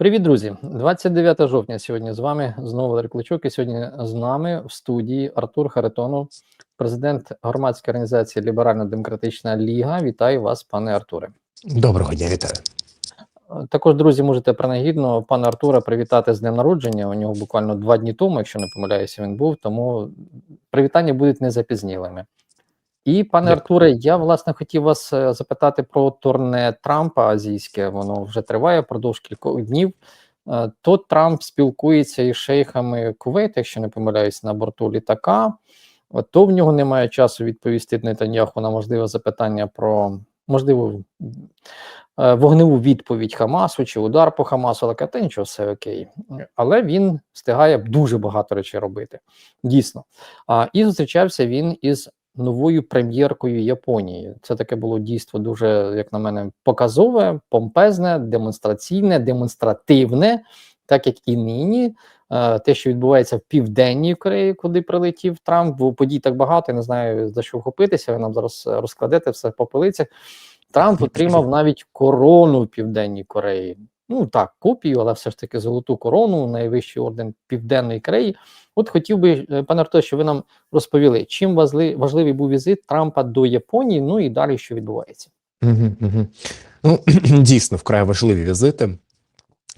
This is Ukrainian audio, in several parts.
Привіт, друзі! 29 жовтня сьогодні з вами знову Валерій Кличук. І сьогодні з нами в студії Артур Харитонов, президент громадської організації Ліберально-Демократична Ліга. Вітаю вас, пане Артуре. Доброго дня, вітаю. Також, друзі, можете принагідно пана Артура привітати з днем народження. У нього буквально два дні тому, якщо не помиляюся, він був. Тому привітання будуть не запізнілими. І, пане Дякую. Артуре, я власне хотів вас е, запитати про турне Трампа азійське. Воно вже триває впродовж кількох днів. Е, То Трамп спілкується із шейхами Кувейта, якщо не помиляюсь, на борту літака. То в нього немає часу відповісти Нетаньяху на можливе запитання про можливу е, вогневу відповідь Хамасу чи удар по Хамасу, але «Та нічого, все окей. Але він встигає дуже багато речей робити. Дійсно. А, і зустрічався він із новою прем'єркою Японії. Це таке було дійство дуже, як на мене, показове, помпезне, демонстраційне, демонстративне, так як і нині. Е, Те, що відбувається в південній Кореї, куди прилетів Трамп, бо подій так багато, я не знаю за що вхопитися. Ви нам зараз розкладете все по полицях. Трамп отримав навіть корону в Південній Кореї. Ну так, копію, але все ж таки золоту корону, найвищий орден Південної Кореї. От хотів би, е, пане Артур, щоб ви нам розповіли, чим важливий був візит Трампа до Японії, ну і далі що відбувається. Угу, угу. Ну, дійсно, вкрай важливі візити.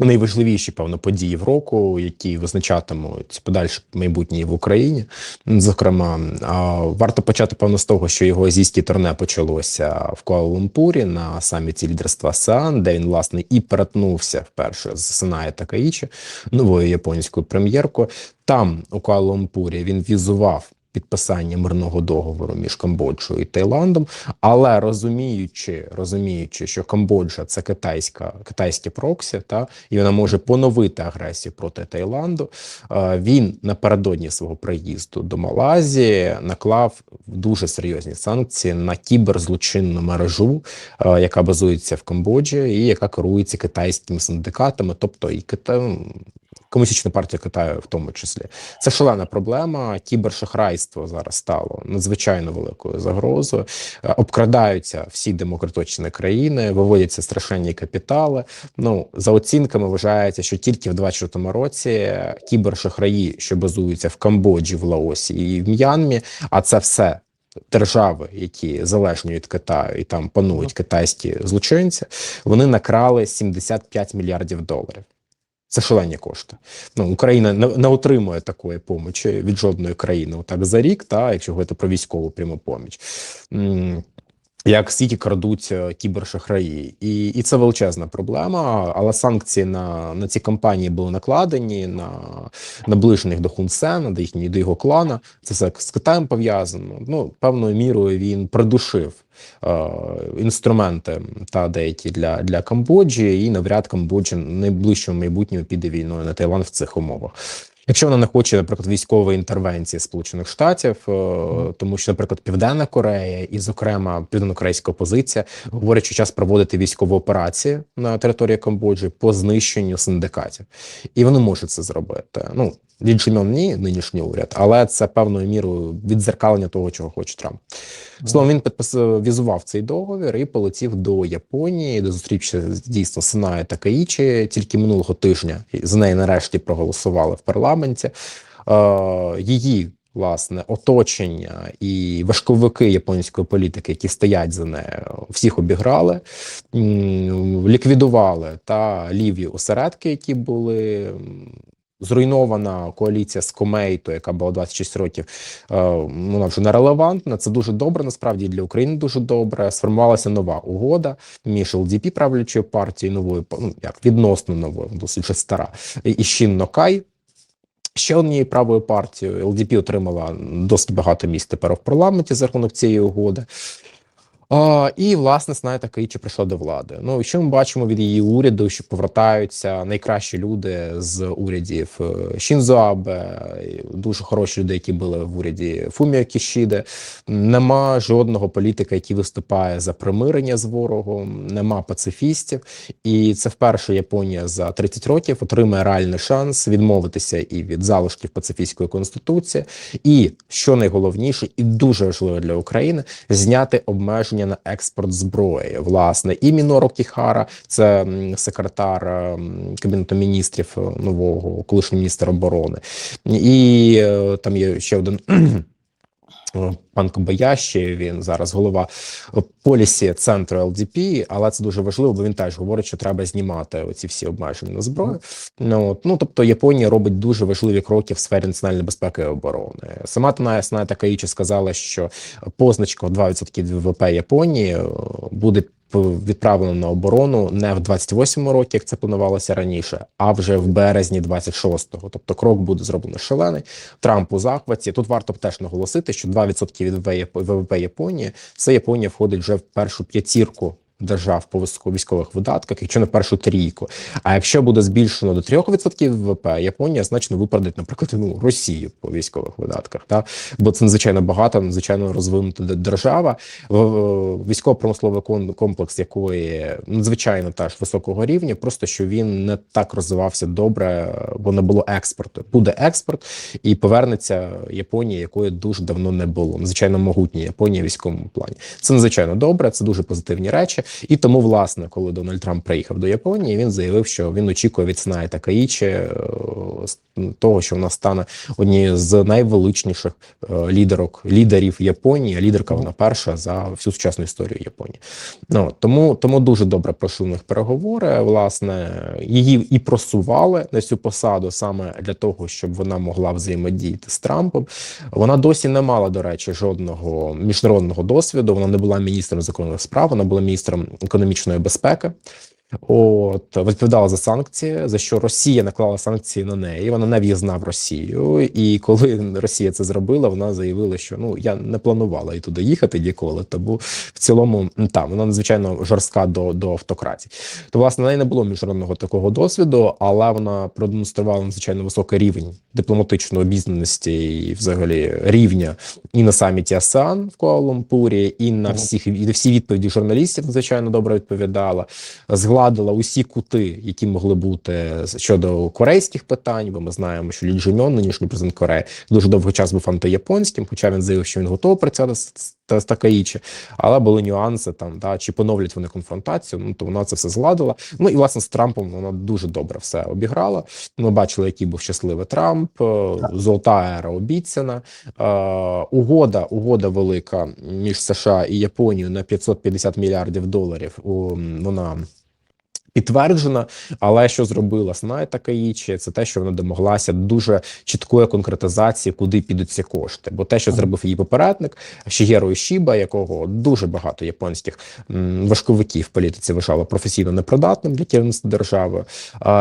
Найважливіші, певно, події в року, які визначатимуть подальше майбутнє в Україні. Зокрема, варто почати певно з того, що його азійське турне почалося в Куала-Лумпурі на саміті лідерства АСЕАН, де він власне і перетнувся вперше з Синає Такаїчі, новою японською прем'єркою. Там у Куала-Лумпурі він візував підписання мирного договору між Камбоджою і Таїландом, але розуміючи, розуміючи, що Камбоджа це китайська китайське проксі, та і вона може поновити агресію проти Таїланду. е, Він напередодні свого приїзду до Малайзії наклав дуже серйозні санкції на кіберзлочинну мережу, е, яка базується в Камбоджі, і яка керується китайськими синдикатами, тобто і Китай. Комуністична партія Китаю, в тому числі, це шалена проблема. Кібершахрайство зараз стало надзвичайно великою загрозою. Е, Обкрадаються всі демократичні країни, виводяться страшенні капітали. Ну за оцінками вважається, що тільки в 2024 році кібершахраї, що базуються в Камбоджі, в Лаосі і в М'янмі, а це все. Держави, які залежні від Китаю, і там панують китайські злочинці, вони накрали 75 мільярдів доларів. Це шалені кошти. Ну Україна не, не отримує такої помочі від жодної країни отак за рік, та якщо говорити про військову пряму поміч. Як скільки крадуть е, кібершахраї, і і це величезна проблема. Але санкції на на ці компанії були накладені на наближених до Хун Сена, до їхнього до його клана. Це все з Китаєм пов'язано. Ну певною мірою він придушив е, інструменти та деякі для, для Камбоджі, і навряд Камбоджа в найближчому майбутньому піде війною на Таїланд в цих умовах. Якщо вона не хоче, наприклад, військової інтервенції Сполучених Штатів, е, тому що, наприклад, Південна Корея і, зокрема, південнокорейська опозиція говорять, що час проводити військову операцію на території Камбоджі по знищенню синдикатів, і вони можуть це зробити. Ну Джимон ні, нинішній уряд, але це певною мірою відзеркалення того, чого хоче Трамп. Словом, він підписав візував цей договір і полетів до Японії, де зустрівся дійсно Синає Такаїчі тільки минулого тижня. За неї нарешті проголосували в парламенті. Е, її власне оточення і важковики японської політики, які стоять за нею, всіх обіграли, ліквідували та ліві осередки, які були. Зруйнована коаліція з Комейту, яка була 26 років, е, вона вже не релевантна. Це дуже добре. Насправді для України дуже добре. Сформувалася нова угода між ЛДП, правлячою партією, новою ну, як відносно новою, досить вже стара і Шін Нокай. Ще однією правою партією ЛДП отримала досить багато місць тепер в парламенті за рахунок цієї угоди. І власне знає Такаїчі прийшла до влади. Ну і що ми бачимо від її уряду, що повертаються найкращі люди з урядів е, Шінзо Абе, дуже хороші люди, які були в уряді Фуміо Кішіде. Нема жодного політика, який виступає за примирення з ворогом, нема пацифістів. І це вперше Японія за 30 років отримає реальний шанс відмовитися і від залишків пацифістської конституції, і що найголовніше, і дуже важливо для України зняти обмеження обмеження на експорт зброї. Власне, і Міноро Кіхара, це секретар кабінету міністрів е, нового, колишній міністр оборони, і е, там є ще один. Е, Пан Кобаящі, він зараз голова полісі центру ЛДП, але це дуже важливо, бо він теж говорить, що треба знімати оці всі обмеження на зброю. Ну, от, ну тобто Японія робить дуже важливі кроки в сфері національної безпеки і оборони. Сама Тана Сна Такаїчі сказала, що позначка в 2% ВВП Японії е, буде відправлено на оборону не в 28-му році, як це планувалося раніше, а вже в березні 26-го. Тобто крок буде зроблено шалений. Трамп у захваті. Тут варто б теж наголосити, що 2% від ВВП Японії це Японія входить вже в першу п'ятірку. Держав по військових видатках, якщо не першу трійку. А якщо буде збільшено до 3% ВВП, Японія значно випередить, наприклад, ну Росію по військових видатках. Та бо це надзвичайно багата, надзвичайно розвинута держава. Військово-промисловий комплекс, якої надзвичайно теж високого рівня, просто що він не так розвивався добре, бо не було експорту. Буде експорт і повернеться Японія, якої дуже давно не було. Надзвичайно могутня Японія в військовому плані. Це надзвичайно добре, це дуже позитивні речі. І тому, власне, коли Дональд Трамп приїхав до Японії, він заявив, що він очікує від Снаї Такаїчі е, того, що вона стане однією з найвеличніших е, лідерок лідерів Японії. Лідерка вона перша за всю сучасну історію Японії. Ну тому тому дуже добре пройшли у них переговори. Власне, її і просували на цю посаду саме для того, щоб вона могла взаємодіяти з Трампом. Вона досі не мала, до речі, жодного міжнародного досвіду. Вона не була міністром закордонних справ, вона була міністром економічної безпеки. От відповідала за санкції, за що Росія наклала санкції на неї. Вона не в'їзна в Росію. І коли Росія це зробила, вона заявила, що ну я не планувала і туди їхати ніколи. Тому в цілому там вона надзвичайно жорстка до, до автократії. То власне в неї не було міжнародного такого досвіду, але вона продемонструвала надзвичайно високий рівень дипломатичної обізнаності і взагалі рівня і на саміті АСЕАН в Куала-Лумпурі, і на всіх і всі відповіді журналістів надзвичайно добре відповідала згладила усі кути, які могли бути щодо корейських питань. Бо ми знаємо, що Лі Джуньон, нинішній президент Кореї, дуже довгий час був антияпонським, хоча він заявив, що він готовий працювати з, Такаїчі, але були нюанси там, да, чи поновлять вони конфронтацію. Ну то вона це все згладила. Ну і власне з Трампом вона дуже добре все обіграла. Ми бачили, який був щасливий Трамп, е, золота ера обіцяна. Е, угода, угода велика між США і Японією на 550 мільярдів доларів. У, вона підтверджена, але що зробила Сна Такаїчі, це те, що вона домоглася дуже чіткої конкретизації, куди підуть ці кошти. Бо те, що зробив її попередник, Шігеро Ішіба, якого дуже багато японських важковиків в політиці вважало професійно непридатним для керівництва держави.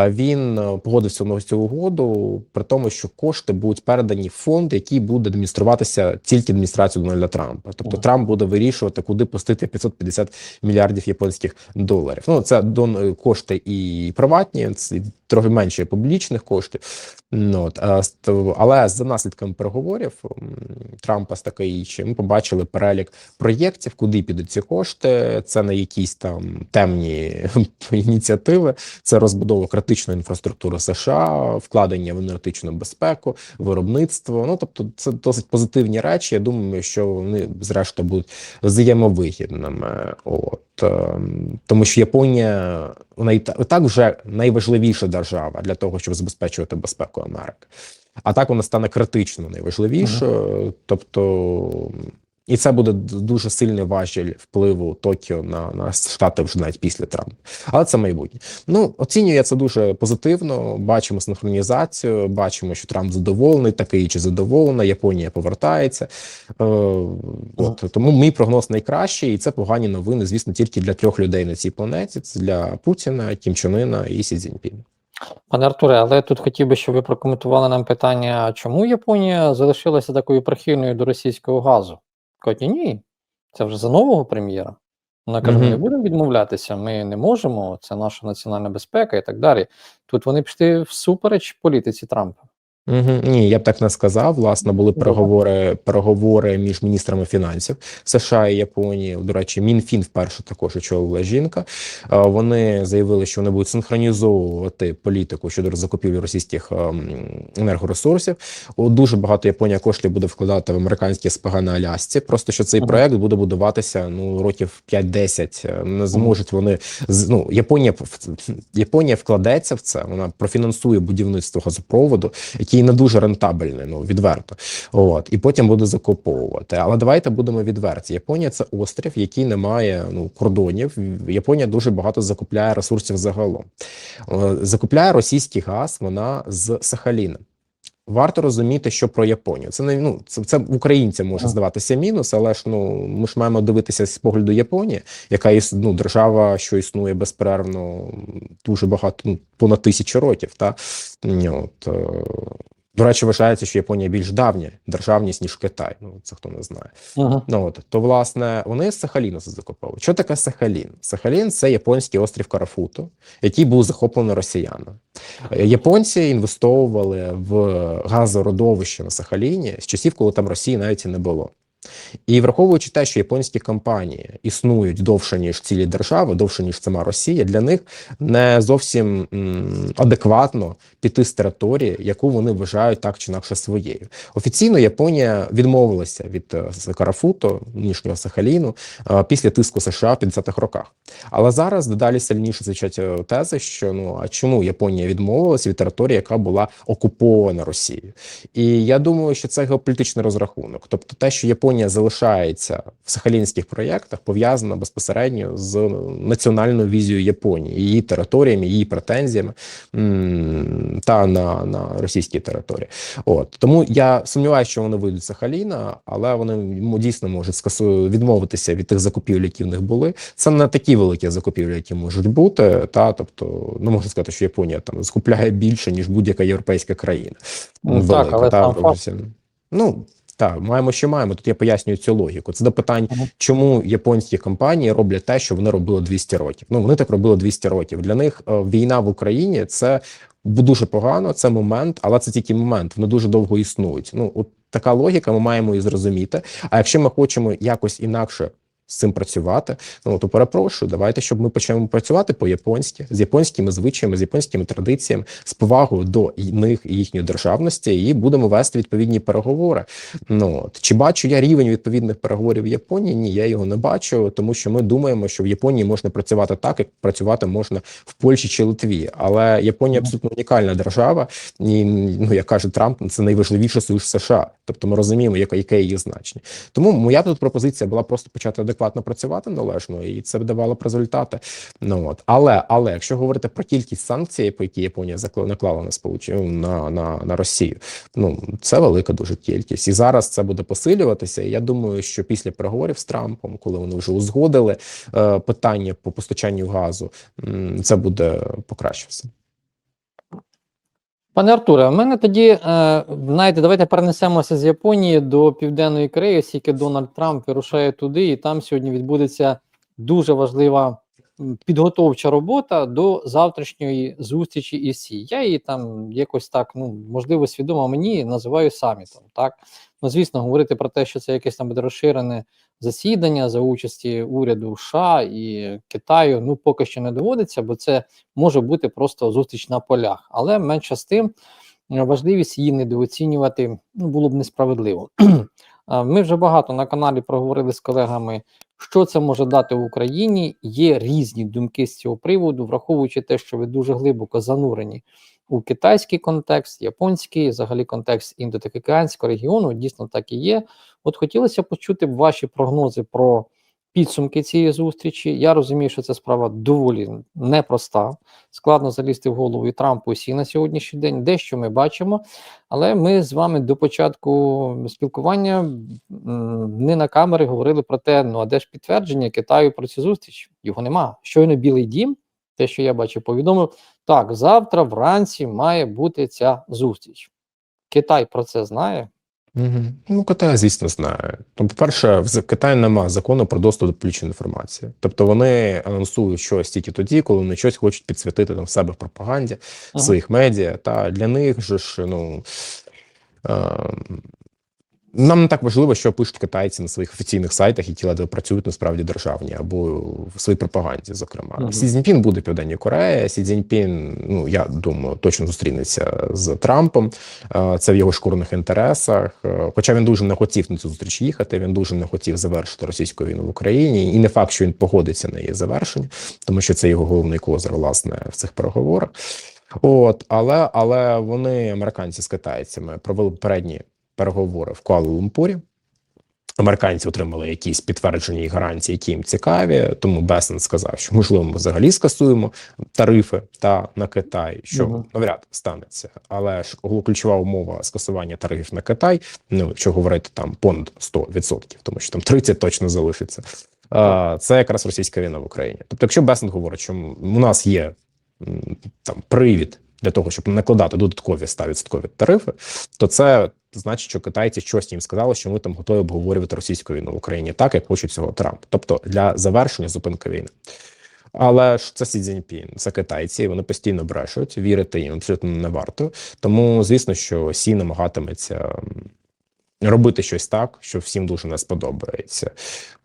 Він е, погодився на цю угоду, при тому, що кошти будуть передані в фонд, який буде адмініструватися тільки адміністрацією Дональда Трампа. Тобто Трамп буде вирішувати, куди пустити 550 мільярдів японських доларів. Ну це дон кошти і приватні, трохи менше публічних коштів. Ну, от, але за наслідками переговорів Трампа з Такаїчі ми побачили перелік проєктів, куди підуть ці кошти. Це не якісь там темні ініціативи, це розбудова критичної інфраструктури США, вкладення в енергетичну безпеку, виробництво. Ну тобто, це досить позитивні речі. Я думаю, що вони зрештою будуть взаємовигідними. От ем, тому, що Японія вона і так вже найважливіша держава для того, щоб забезпечувати безпеку Америки. А так вона стане критично найважливішою. Тобто, і це буде дуже сильний важіль впливу Токіо на, на штати вже навіть після Трампа. Але це майбутнє. Ну оцінюю я це дуже позитивно. Бачимо синхронізацію, бачимо, що Трамп задоволений, такий чи задоволена. Японія повертається. Е, от тому мій прогноз найкращий, і це погані новини, звісно, тільки для трьох людей на цій планеті: це для Путіна, Кім Чен Іна і Сі Цзіньпіна. Пане Артуре, але тут хотів би, щоб ви прокоментували нам питання, чому Японія залишилася такою прихильною до російського газу? Кажуть, ні, це вже за нового прем'єра. Вона каже: ми не будемо відмовлятися, ми не можемо, це наша національна безпека і так далі. Тут вони пішли всупереч політиці Трампа. Угу. Ні, я б так не сказав. Власне, були переговори, переговори між міністрами фінансів США і Японії. До речі, Мінфін вперше також очолила жінка. Е, Вони заявили, що вони будуть синхронізовувати політику щодо закупівлі російських ем, енергоресурсів. О, Дуже багато Японія коштів буде вкладати в американські СПГ на Алясці. Просто що цей проект буде будуватися ну років 5-10. Е, Не зможуть вони ну Японія Японія вкладеться в це. Вона профінансує будівництво газопроводу, який не дуже рентабельний, ну відверто. От і потім буде закуповувати. Але давайте будемо відверті. Японія це острів, який не має ну кордонів. Японія дуже багато закупляє ресурсів загалом. Е, Закупляє російський газ. Вона з Сахаліна. Варто розуміти, що про Японію. Це не ну це, це українцям може здаватися мінус, але ж ну ми ж маємо дивитися з погляду Японії, яка іс, ну, держава, що існує безперервно дуже багато, ну, понад тисячу років. Та от, е, до речі, вважається, що Японія більш давня державність ніж Китай. Ну це хто не знає. Ага. Ну от то власне вони з Сахаліну це закуповують. Що таке Сахалін? Сахалін це японський острів Карафуту, який був захоплений росіянами. Е, Японці інвестовували в газородовище на Сахаліні з часів, коли там Росії навіть і не було. І враховуючи те, що японські компанії існують довше ніж цілі держави, довше ніж сама Росія, для них не зовсім адекватно піти з території, яку вони вважають так чи інакше своєю. Офіційно Японія відмовилася від е, Карафуту, нинішнього Сахаліну, е, після тиску США в 50-х роках. Але зараз дедалі сильніше звучать е, тези, що ну а чому Японія відмовилася від території, яка була окупована Росією? І я думаю, що це геополітичний розрахунок. Тобто, те, що Японія залишається в сахалінських проєктах, пов'язано безпосередньо з національною візією Японії, її територіями, її претензіями та на, на російській території. От тому я сумніваюся, що вони вийдуть з Сахаліна, але вони дійсно можуть скасу відмовитися від тих закупівель, які в них були. Це не такі великі закупівлі, які можуть бути. Та тобто, не можна сказати, що Японія там скупляє більше ніж будь-яка європейська країна. Ну, так, але та, сам факт. Ну так, маємо, що маємо. Тут я пояснюю цю логіку. Це до питань, Мгм. чому японські компанії роблять те, що вони робили 200 років. Ну вони так робили 200 років. Для них е, війна в Україні це дуже погано. Це момент, але це тільки момент. Вони дуже довго існують. Ну от така логіка. Ми маємо її зрозуміти. А якщо ми хочемо якось інакше. З цим працювати, ну то перепрошую, давайте, щоб ми почнемо працювати по-японськи з японськими звичаями, з японськими традиціями, з повагою до них і їхньої державності, і будемо вести відповідні переговори. Ну от чи бачу я рівень відповідних переговорів в Японії? Ні, я його не бачу, тому що ми думаємо, що в Японії можна працювати так, як працювати можна в Польщі чи Литві. Але Японія абсолютно унікальна держава, і ну як каже Трамп, це найважливіший союз США. Тобто ми розуміємо, яке її значення. Тому моя тут пропозиція була просто почати адекватно працювати належно, і це давало б результати. Ну от але але якщо говорити про кількість санкцій, по які Японія наклала на сполучення на, на, на Росію, ну це велика дуже кількість, і зараз це буде посилюватися. Я думаю, що після переговорів з Трампом, коли вони вже узгодили е, питання по постачанню газу, це буде покращився. Пане Артуре, у мене тоді, е, знаєте, давайте перенесемося з Японії до Південної Кореї, оскільки Дональд Трамп вирушає туди, і там сьогодні відбудеться дуже важлива підготовча робота до завтрашньої зустрічі із Сі. Я її там якось так, ну можливо, свідомо мені називаю самітом. Так, ну звісно, говорити про те, що це якесь там буде розширене засідання за участі уряду США і Китаю, ну поки що не доводиться, бо це може бути просто зустріч на полях, але менше з тим е, важливість її недооцінювати ну, було б несправедливо. Ми вже багато на каналі проговорили з колегами, що це може дати Україні. Є різні думки з цього приводу, враховуючи те, що ви дуже глибоко занурені у китайський контекст, японський, взагалі контекст індотихоокеанського регіону, дійсно так і є. От хотілося почути ваші прогнози про підсумки цієї зустрічі. Я розумію, що це справа доволі непроста. Складно залізти в голову і Трампу і Сі на сьогоднішній день. Дещо ми бачимо, але ми з вами до початку спілкування не на камери говорили про те, ну а де ж підтвердження Китаю про цю зустріч? Його нема. Щойно Білий Дім, те, що я бачив, повідомив, так, завтра вранці має бути ця зустріч. Китай про це знає. Угу. Ну, Китай, звісно, знає. Ну, по-перше, в Китаї немає закону про доступ до публічної інформації. Тобто вони анонсують щось тільки тоді, коли вони щось хочуть підсвітити там в себе в пропаганді, в Ага. своїх медіа. Та для них же ж, ну. Е, нам не так важливо, що пишуть китайці на своїх офіційних сайтах, які ледве працюють насправді державні або в своїй пропаганді. Зокрема, Мгм. Сі Цзіньпін буде в Південній Кореї. Сі Цзіньпін, ну я думаю, точно зустрінеться з Трампом. Е, Це в його шкурних інтересах. Е, Хоча він дуже не хотів на цю зустріч їхати. Він дуже не хотів завершити російську війну в Україні, і не факт, що він погодиться на її завершення, тому що це його головний козир, власне, в цих переговорах. От, але але вони, американці з китайцями, провели попередні переговори в Куала-Лумпурі. Американці отримали якісь підтверджені гарантії, які їм цікаві. Тому Бесен сказав, що можливо ми взагалі скасуємо тарифи та на Китай, що Мгм. навряд станеться. Але ж ключова умова скасування тарифів на Китай. Ну якщо говорити там понад 100%, тому що там 30 точно залишиться. Це якраз російська війна в Україні. Тобто, якщо Бесен говорить, що у нас є там привід для того, щоб накладати додаткові 100% тарифи, то це значить, що китайці щось їм сказали, що ми там готові обговорювати російську війну в Україні, так як хоче цього Трамп. Тобто для завершення зупинки війни. Але ж це Сі Цзіньпін, це китайці, вони постійно брешуть, вірити їм абсолютно не варто. Тому звісно, що Сі намагатиметься робити щось так, що всім дуже не сподобається.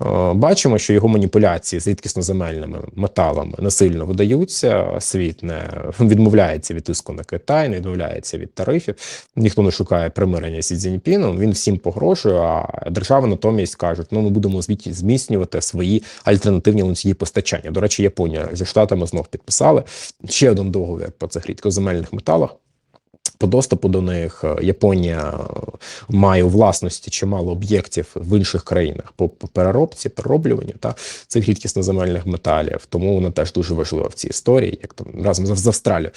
Е, Бачимо, що його маніпуляції з рідкісноземельними металами насильно видаються. Світ не відмовляється від тиску на Китай, не відмовляється від тарифів. Ніхто не шукає примирення зі Цзіньпіном, Він всім погрожує. А держави натомість кажуть: ну ми будемо зміцнювати свої альтернативні ланцюги постачання. До речі, Японія зі штатами знов підписали ще один договір по цих рідкоземельних металах. По доступу до них е, Японія е, має у власності чимало об'єктів в інших країнах по, переробці, перероблюванню та цих рідкісноземельних металів. Тому вона теж дуже важлива в цій історії, як там разом з, Австралією.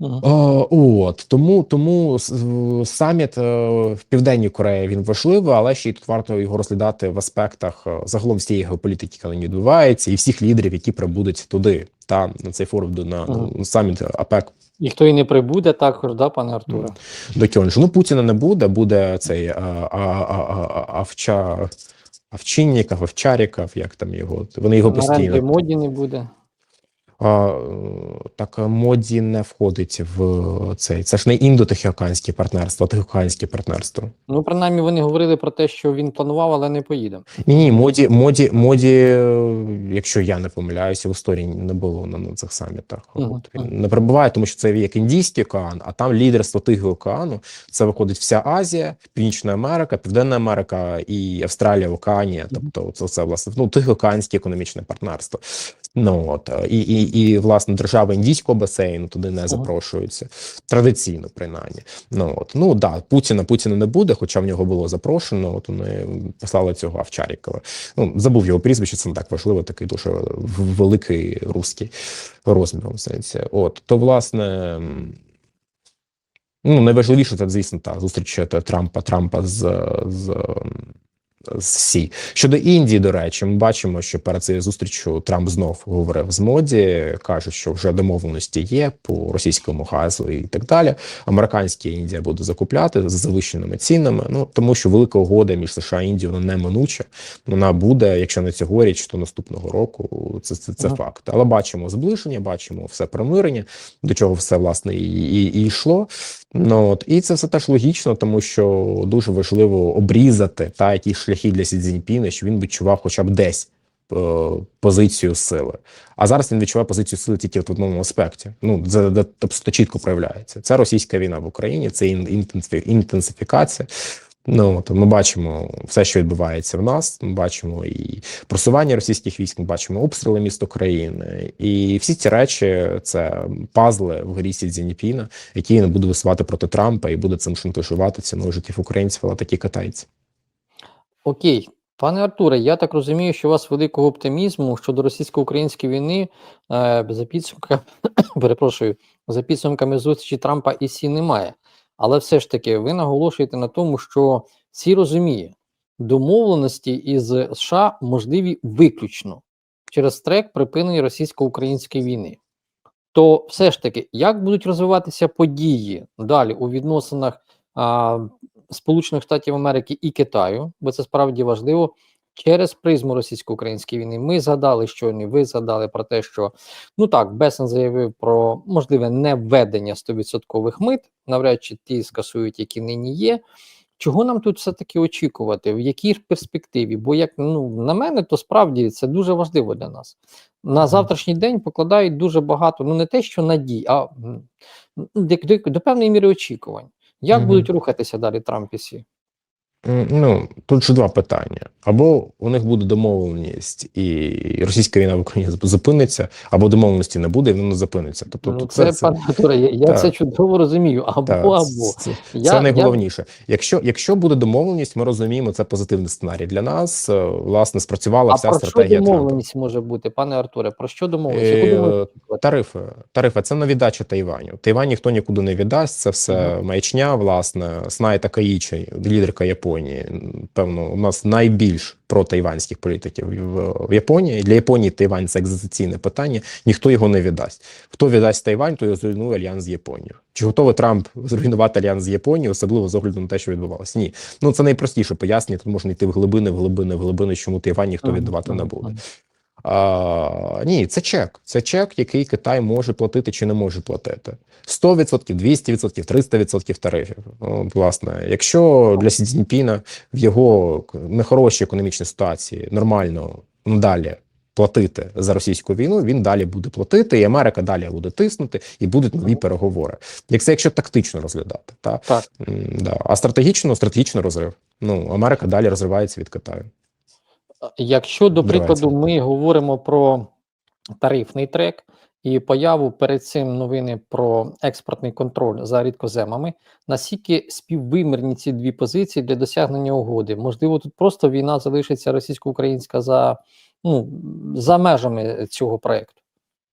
Мгм. О, от тому тому саміт е, в південній Кореї він важливий, але ще й тут варто його розглядати в аспектах е, загалом всієї геополітики, яка нині відбувається, і всіх лідерів, які прибудуть туди, та на цей форум до на Мгм. на саміт АПЕК І хто і не прибуде також, да, пане Артуре? до Кьонжу. Ну Путіна не буде, буде цей а, а, Авча. Авчинніков, Авчаріков, як там його. Вони його постійно. моді не буде. Е, так моді не входить в цей. Це ж не індо-тихоокеанське партнерство, а тихоокеанське партнерство. Ну, принаймні, вони говорили про те, що він планував, але не поїде. Ні, ні, моді, моді, моді, е, якщо я не помиляюся, в історії не було на, на цих самітах. Мгм, От він не перебуває, тому що це як Індійський океан, а там лідерство Тихого океану. Це виходить вся Азія, Північна Америка, Південна Америка і Австралія, Океанія. Тобто, це, це власне ну тихоокеанське економічне партнерство. Ну от е, і, і, і власне держави індійського басейну туди не запрошуються традиційно, принаймні. Ну от ну да, Путіна Путіна не буде, хоча в нього було запрошено. От вони послали цього Авчарікова. Ну забув його прізвище, це не так важливо. Такий дуже великий русський розміром. сенсі. От то власне. Ну, найважливіше це, звісно, та зустріч е, Трампа Трампа з, з, м, з Сі. Щодо Індії, до речі, ми бачимо, що перед цією зустрічю Трамп знов говорив з моді, каже, що вже домовленості є по російському газу і так далі. Американська Індія буде закупляти з завищеними цінами. Ну тому що велика угода між США і Індією вона неминуча. Вона буде, якщо не цьогоріч, то наступного року. Це це, це Ага. факт. Але бачимо зближення, бачимо все примирення, до чого все власне і, і, і йшло. Ну от і це все теж логічно, тому що дуже важливо обрізати та якісь шляхи для Сі Цзіньпіна, що він відчував хоча б десь е, позицію сили. А зараз він відчуває позицію сили тільки в одному аспекті. Ну це абсолютно чітко проявляється. Це російська війна в Україні, це ін- інтенсифікація. Ну от ми бачимо все, що відбувається в нас. Ми бачимо і просування російських військ, ми бачимо обстріли міст України, і всі ці речі це пазли в грі Сі які він буде висувати проти Трампа і буде цим шантажувати ціною життів українців, але такі китайці. Окей, пане Артуре, я так розумію, що у вас великого оптимізму щодо російсько-української війни е, за підсумками, перепрошую, за підсумками зустрічі Трампа і Сі немає. Але все ж таки, ви наголошуєте на тому, що Сі розуміє, домовленості із США можливі виключно через трек припинення російсько-української війни. То все ж таки, як будуть розвиватися події далі у відносинах а, Сполучених Штатів Америки і Китаю, бо це справді важливо. Через призму російсько-української війни ми згадали щойно, ви згадали про те, що ну так, Бесен заявив про можливе невведення 100% мит, навряд чи ті скасують, які нині є. Чого нам тут все-таки очікувати? В якій ж перспективі? Бо як ну на мене, то справді це дуже важливо для нас. На завтрашній день покладають дуже багато, ну не те, що надій, а до, до, до певної міри очікувань. Як Мгм. будуть рухатися далі Трамп і Сі? М, Ну, тут ж два питання. Або у них буде домовленість, і російська війна в Україні зупиниться, або домовленості не буде, і воно зупиниться. Тобто, ну, тут це, пане Артуре, я, я так. це чудово розумію. Або Так, або. Це, Я- це я- найголовніше. Якщо, якщо буде домовленість, ми розуміємо, це позитивний сценарій для нас. Е, Власне, спрацювала А вся про що стратегія Трампа. може бути, пане Артуре? Про що домовленість? Е. Тарифи, тарифи це не віддача Тайваню. Тайвань ніхто нікуди не віддасть. Це все маячня. Власне, Снай Такаїчі, лідерка Японії. М, Певно, у нас найбільш протайванських політиків в, в Японії. Для Японії Тайвань це екзистенційне питання. Ніхто його не віддасть. Хто віддасть Тайвань, то зруйнує альянс з Японією. Чи готовий Трамп зруйнувати альянс з Японією, особливо з огляду на те, що відбувалося? Ні, ну це найпростіше пояснення. Тут можна йти в глибини, в глибини, в глибини, чому Тайвань ніхто віддавати не буде. А, ні, це чек. Це чек, який Китай може платити чи не може платити. 100%, 200%, 300% тарифів. Ну, власне, якщо для Сі Цзіньпіна в його нехорошій економічній ситуації нормально далі платити за російську війну, він далі буде платити, і Америка далі буде тиснути, і будуть нові переговори. Як це якщо тактично розглядати, та Так. Да. а стратегічно, стратегічно розрив. Ну Америка далі розривається від Китаю. Якщо, до прикладу, ми говоримо про тарифний трек і появу перед цим новини про експортний контроль за рідкоземами, наскільки співвимірні ці дві позиції для досягнення угоди? Можливо, тут просто війна залишиться російсько-українська за, ну, за межами цього проекту.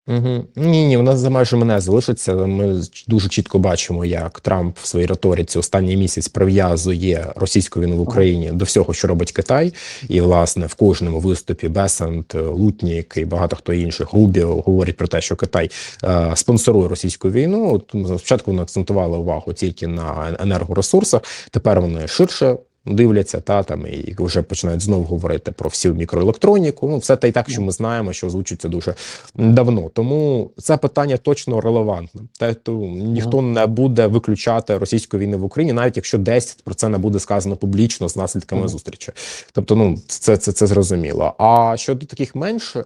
Угу. Ні, ні, нас за межами не залишиться. Ми дуже чітко бачимо, як Трамп в своїй риториці останній місяць прив'язує російську війну в Україні до всього, що робить Китай, і власне в кожному виступі Бесант, Лутнік і багато хто інших Рубіо говорять про те, що Китай е, спонсорує російську війну. От, спочатку вони акцентували увагу тільки на енергоресурсах. Тепер вони ширше. Дивляться та там і вже починають знову говорити про всю мікроелектроніку. Ну, все те і так, що ми знаємо, що озвучується дуже давно. Тому це питання точно релевантне. Тобто ніхто не буде виключати російську війну в Україні, навіть якщо 10 про це не буде сказано публічно з наслідками зустрічі. Тобто, ну це це, це зрозуміло. А щодо таких менш, е,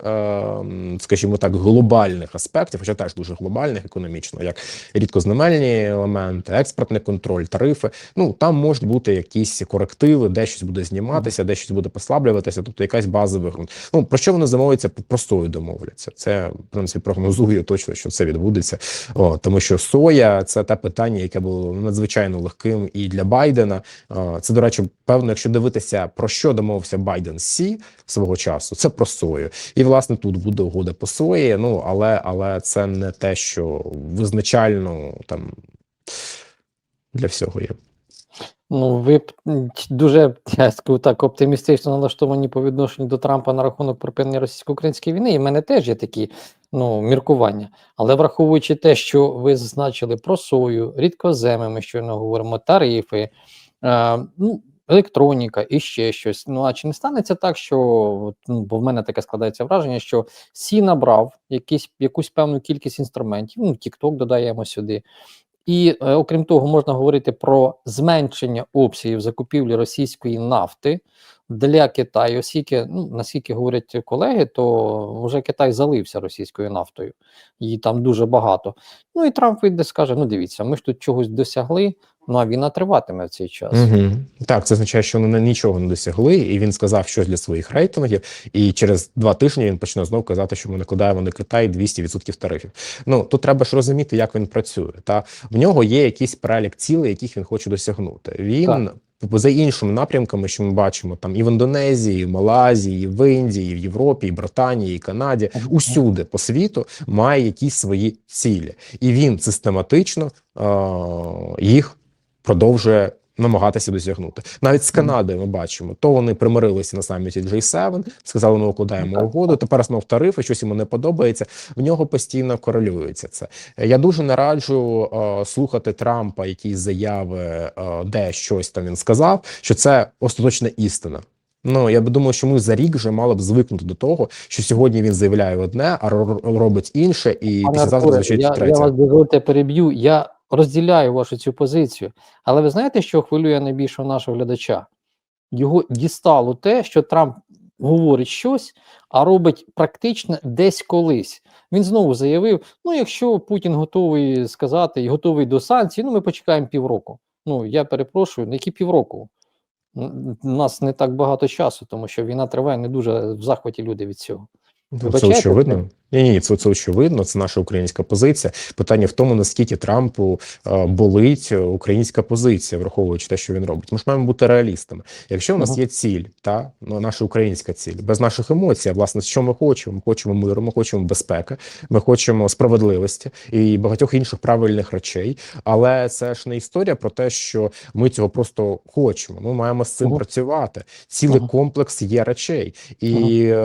скажімо так, глобальних аспектів, хоча теж дуже глобальних економічно, як рідкознемельні елементи, експортний контроль, тарифи. Ну там можуть бути якісь корективи, де щось буде зніматися, де щось буде послаблюватися, тобто якась базовий ґрунт. Ну про що вони замовляться, простою домовляться. Це в принципі прогнозую точно, що це відбудеться. О, тому що соя це те питання, яке було надзвичайно легким і для Байдена. О, це, до речі, певно, якщо дивитися про що домовився Байден Сі свого часу, це про сою. І власне тут буде угода по сої. Ну але але це не те, що визначально там для всього є. Ну, ви дуже я скажу так оптимістично налаштовані по відношенню до Трампа на рахунок припинення російсько-української війни. І в мене теж є такі ну, міркування. Але враховуючи те, що ви зазначили про сою, рідкоземи, ми щойно говоримо, тарифи, е, ну, електроніка і ще щось. Ну а чи не станеться так, що ну, бо в мене таке складається враження, що Сі набрав якісь, якусь певну кількість інструментів, ну, TikTok додаємо сюди. І е, окрім того, можна говорити про зменшення обсягів закупівлі російської нафти для Китаю, оскільки, ну наскільки говорять колеги, то вже Китай залився російською нафтою, її там дуже багато. Ну і Трамп вийде скаже: ну дивіться, ми ж тут чогось досягли, ну а війна триватиме в цей час. Угу. Так, це означає, що вони нічого не досягли, і він сказав щось для своїх рейтингів. І через два тижні він почне знов казати, що ми накладаємо на Китай 200% тарифів. Ну тут треба ж розуміти, як він працює. Та в нього є якийсь перелік цілей, яких він хоче досягнути. Він за іншими напрямками, що ми бачимо там і в Індонезії, і в Малайзії, і в Індії, і в Європі, і Британії, і Канаді, усюди по світу має якісь свої цілі, і він систематично е- їх продовжує намагатися досягнути. Навіть з Канадою ми бачимо, то вони примирилися на саміті G7, сказали, ми укладаємо угоду. Тепер знов тарифи, щось йому не подобається. В нього постійно корелюється це. Я дуже не раджу е, слухати Трампа, якісь заяви, е, де щось там він сказав, що це остаточна істина. Ну я б думаю, що ми за рік вже мали б звикнути до того, що сьогодні він заявляє одне, а ро- робить інше, і Пане післязавтра Артуре, звучить я, я вас дозвольте переб'ю. Я розділяю вашу цю позицію. Але ви знаєте, що хвилює найбільшого нашого глядача? Його дістало те, що Трамп говорить щось, а робить практично десь колись. Він знову заявив: ну, якщо Путін готовий сказати і готовий до санкцій, ну ми почекаємо півроку. Ну я перепрошую, на які півроку? У нас не так багато часу, тому що війна триває не дуже в захваті люди від цього. Ну, Це очевидно. Ні, ні, це, це очевидно. Це наша українська позиція. Питання в тому, наскільки Трампу е, болить е, українська позиція, враховуючи те, що він робить. Ми ж маємо бути реалістами. Якщо у нас Ага. є ціль, та ну, наша українська ціль, без наших емоцій, а власне, що ми хочемо? Ми хочемо миру, ми хочемо безпеки, ми хочемо справедливості і багатьох інших правильних речей. Але це ж не історія про те, що ми цього просто хочемо. Ми маємо з цим Ага. працювати. Цілий Ага. комплекс є речей. І е,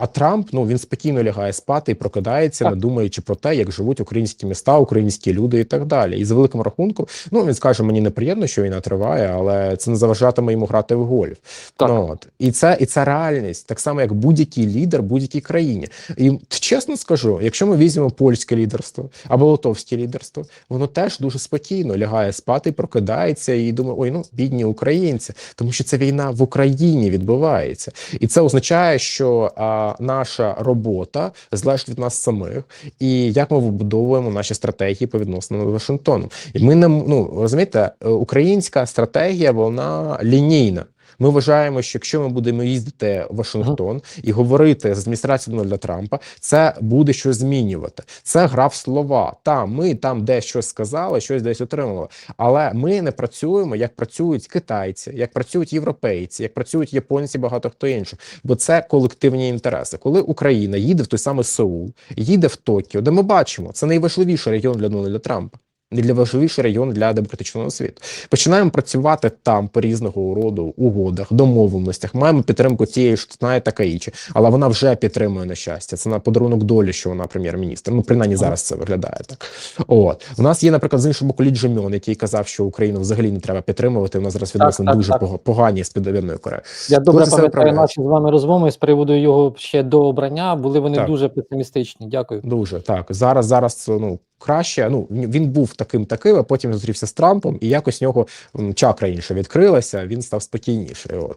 а Трамп ну він спокійно лягає спати і прокидається, Так. не думаючи про те, як живуть українські міста, українські люди і так далі. І за великим рахунком, ну він скаже, мені неприємно, що війна триває, але це не заважатиме йому грати в гольф. Так. Ну, от і це і це реальність, так само як будь-який лідер будь-якій країні. І чесно скажу, якщо ми візьмемо польське лідерство або литовське лідерство, воно теж дуже спокійно лягає спати, прокидається і думає, ой, ну бідні українці, тому що це війна в Україні відбувається, і це означає, що а, наша робота залежить від нас самих, і як ми вибудовуємо наші стратегії по відносинам до Вашингтоном. І ми не ну розумієте, е, українська стратегія вона лінійна. Ми вважаємо, що якщо ми будемо їздити в Вашингтон і говорити з адміністрацією Дональда Трампа, це буде щось змінювати. Це гра в слова. Та ми там десь щось сказали, щось десь отримали. Але ми не працюємо, як працюють китайці, як працюють європейці, як працюють японці, багато хто інших. Бо це колективні інтереси. Коли Україна їде в той самий Сеул, їде в Токіо, де ми бачимо, це найважливіший регіон для Дональда Трампа. Для важливіший район для демократичного світу. Починаємо працювати там по різного роду угодах, домовленостях. Маємо підтримку цієї ж знає Такаїчі, але вона вже підтримує на щастя. Це на подарунок долі, що вона прем'єр-міністр. Ну принаймні зараз це виглядає так. От у нас є, наприклад, з іншого боку Джемьон, який казав, що Україну взагалі не треба підтримувати. У нас зараз відносини так, дуже так. погані з Південною Кореєю. Я добре пам'ятаю наші з вами розмови з приводу його ще до обрання. Були вони Так. дуже песимістичні. Дякую. Дуже так. Зараз зараз ну краще. Ну він був таким таким, а потім зустрівся з Трампом, і якось в нього чакра інша відкрилася. Він став спокійніший. От.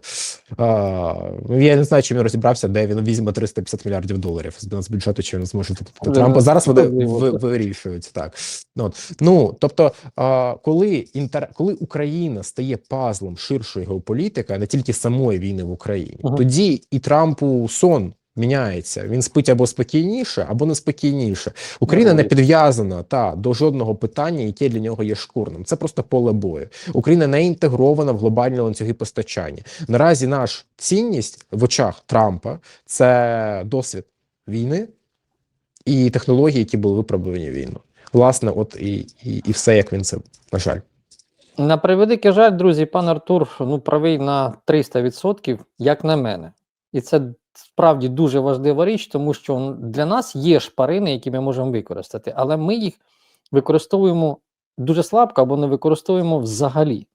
А, ну, я не знаю, чи він розібрався, де він візьме 350 мільярдів доларів з нацбюджету, чи він зможе купити Трампа. Зараз вони вирішують так. Ну, от. ну тобто, а, коли інтер... коли Україна стає пазлом ширшої геополітики, а не тільки самої війни в Україні, Ага. тоді і Трампу сон. Міняється, він спить або спокійніше, або неспокійніше. Україна не підв'язана та до жодного питання, яке для нього є шкурним. Це просто поле бою. Україна не інтегрована в глобальні ланцюги постачання. Наразі наш цінність в очах Трампа це досвід війни і технології, які були виправлені в війну. Власне, от і, і, і все, як він це на жаль. На превеликий жаль, друзі, пан Артур ну правий на 300%, як на мене. І це справді дуже важлива річ, тому що для нас є шпарини, які ми можемо використати, але ми їх використовуємо дуже слабко або не використовуємо взагалі.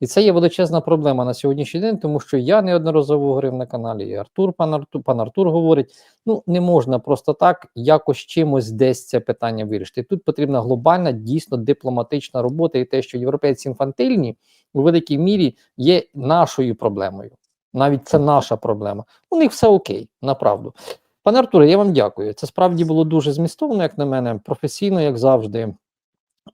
І це є величезна проблема на сьогоднішній день, тому що я неодноразово говорив на каналі, і Артур, пан Артур, пан Артур говорить: ну не можна просто так якось чимось десь це питання вирішити. Тут потрібна глобальна, дійсно дипломатична робота, і те, що європейці інфантильні у великій мірі є нашою проблемою. Навіть це наша проблема. У них все окей, направду. Пане Артуре, я вам дякую. Це справді було дуже змістовно, як на мене, професійно, як завжди,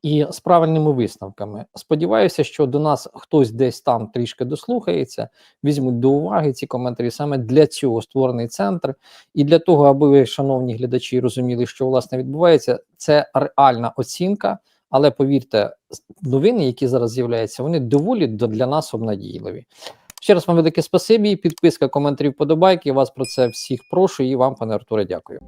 і з правильними висновками. Сподіваюся, що до нас хтось десь там трішки дослухається, візьмуть до уваги ці коментарі. Саме для цього створений центр, і для того, аби ви, шановні глядачі, розуміли, що власне відбувається, це реальна оцінка. Але повірте, новини, які зараз з'являються, вони доволі для нас обнадійливі. Ще раз вам велике спасибі, підписка, коментарі, вподобайки. Вас про це всіх прошу і вам, пане Артуре, дякую.